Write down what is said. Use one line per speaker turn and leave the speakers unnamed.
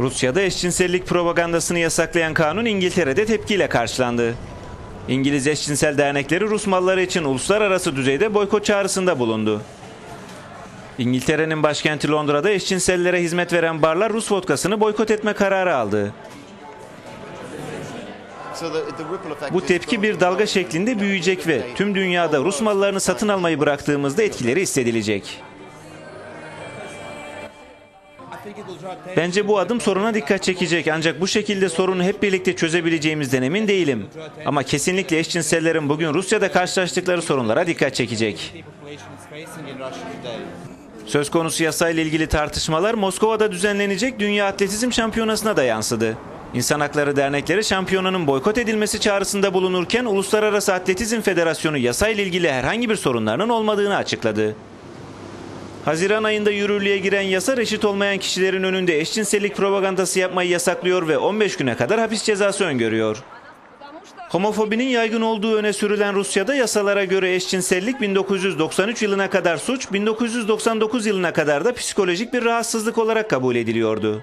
Rusya'da eşcinsellik propagandasını yasaklayan kanun İngiltere'de tepkiyle karşılandı. İngiliz eşcinsel dernekleri Rus malları için uluslararası düzeyde boykot çağrısında bulundu. İngiltere'nin başkenti Londra'da eşcinsellere hizmet veren barlar Rus vodkasını boykot etme kararı aldı. Bu tepki bir dalga şeklinde büyüyecek ve tüm dünyada Rus mallarını satın almayı bıraktığımızda etkileri hissedilecek. Bence bu adım soruna dikkat çekecek ancak bu şekilde sorunu hep birlikte çözebileceğimizden emin değilim. Ama kesinlikle eşcinsellerin bugün Rusya'da karşılaştıkları sorunlara dikkat çekecek. Söz konusu yasayla ilgili tartışmalar Moskova'da düzenlenecek Dünya Atletizm Şampiyonası'na da yansıdı. İnsan Hakları Dernekleri şampiyonanın boykot edilmesi çağrısında bulunurken Uluslararası Atletizm Federasyonu yasayla ilgili herhangi bir sorunlarının olmadığını açıkladı. Haziran ayında yürürlüğe giren yasa reşit olmayan kişilerin önünde eşcinsellik propagandası yapmayı yasaklıyor ve 15 güne kadar hapis cezası öngörüyor. Homofobinin yaygın olduğu öne sürülen Rusya'da yasalara göre eşcinsellik 1993 yılına kadar suç, 1999 yılına kadar da psikolojik bir rahatsızlık olarak kabul ediliyordu.